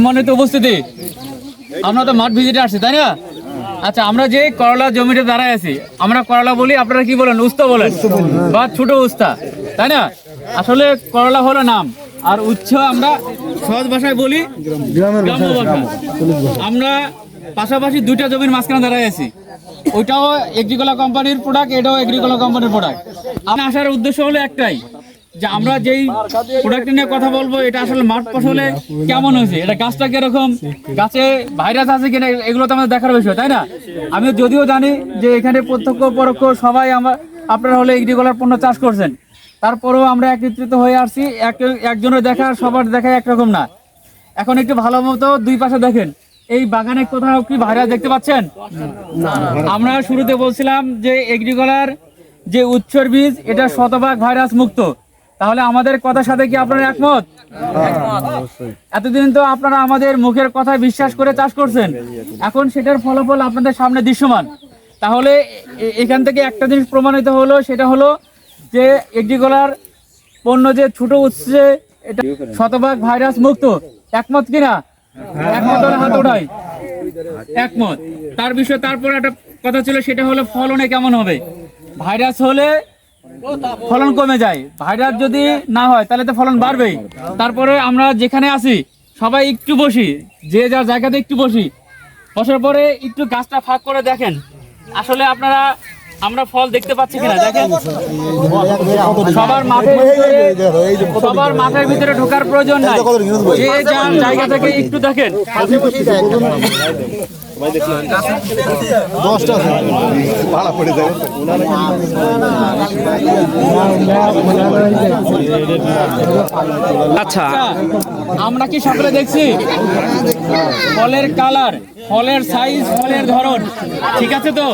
সম্মানিত উপস্থিতি। আমরা তো মাঠ ভিজিটে আসছি তাই না? আচ্ছা আমরা যে করলা জমিতে দাঁড়ায় আছি আমরা করলা বলি আপনারা কি বলেন? উস্তা বলেন বা ছোট উস্তা তাই না? আসলে করলা হলো নাম আর উচ্চ আমরা সহজ ভাষায় বলি আমরা পাশাপাশি দুইটা জমির মাঝখানে দাঁড়ায় আছি। ওইটাও এগ্রিকোলা কোম্পানির প্রোডাক্ট এটাও এগ্রিকোলা কোম্পানির প্রোডাক্ট আমার আসার উদ্দেশ্য হলো একটাই যে আমরা যেই প্রোডাক্ট নিয়ে কথা বলব, এটা আসলে মাঠ ফসলে কেমন হয়েছে? এটা গাছটা কীরকম? গাছে ভাইরাস আছে কিনা, এগুলো তো আমাদের দেখার বিষয়, তাই না? আমি যদিও জানি যে এখানে প্রত্যক্ষ পরোক্ষ সবাই আমরা, আপনারা হলে এগ্রিকোলার পণ্য চাষ করছেন। তারপরেও আমরা একত্রিত হয়ে আসছি, এক, একজনের দেখা, সবার দেখা একরকম না। এখন একটু ভালো মতো দুই পাশে দেখেন, এই বাগানে কোথাও কি ভাইরাস দেখতে পাচ্ছেন? আমরা শুরুতে বলছিলাম যে এগ্রিকলার যে উচ্চর বীজ, এটা শতভাগ ভাইরাস মুক্ত। তাহলে আমাদের কথার সাথে কি আপনারা একমত? এতদিন তো আপনারা আমাদের মুখের কথায় বিশ্বাস করে চাষ করছেন। এখন সেটার ফলাফল আপনাদের সামনে দৃশ্যমান। তাহলে এখান থেকে একটা জিনিস প্রমাণিত হলো সেটা হলো যে এগ্রিকলার পণ্য যে ছোট উৎসে এটা শতভাগ ভাইরাস মুক্ত। একমত কিনা একমত হাত ওঠাই একমত। তার বিষয়ে তারপরে একটা কথা ছিল সেটা হলো ফলনে কেমন হবে? ভাইরাস হলে ফলন কমে যায়। ভাইরাস যদি না হয়, তাহলে তো ফলন বাড়বেই। তারপরে আমরা যেখানে আছি, সবাই একটু বসি। যে যার জায়গাতে একটু বসি। বসার পরে একটু গাছটা ফাঁক করে দেখেন। আসলে আপনারা, আমরা ফল দেখতে পাচ্ছি কিনা, দেখেন। সবার ভিতরে, সবার মাথার ভিতরে ঢোকার প্রয়োজন নাই। যে যার জায়গা থেকে একটু দেখেন। আচ্ছা। আমরা কি সকলে দেখছি? ফলের কালার ফলের সাইজ ফলের ধরন। ঠিক আছে তো?